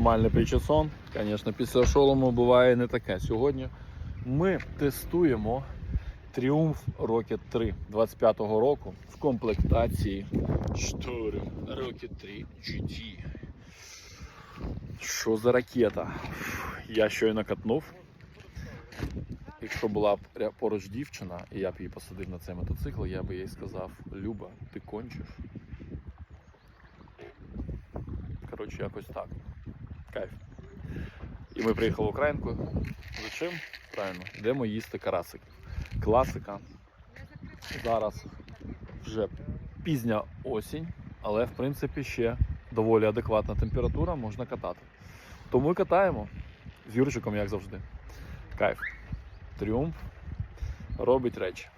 нормальний причесон. Звісно, після шолому буває не таке. Сьогодні ми тестуємо Triumph Rocket 3 25-го року в комплектації Штурм Rocket 3 GT. Що за ракета? Я щойно катнув. Якщо була б поруч дівчина, і я б її посадив на цей мотоцикл, я б їй сказав: Люба, ти кончиш. Коротше, якось так. Кайф. І ми приїхали в Українку. За? Правильно, йдемо їсти карасик. Класика. Зараз вже пізня осінь, але в принципі ще доволі адекватна температура, можна катати. Тому і катаємо з Юрчиком, як завжди. Кайф. Тріумф робить речі.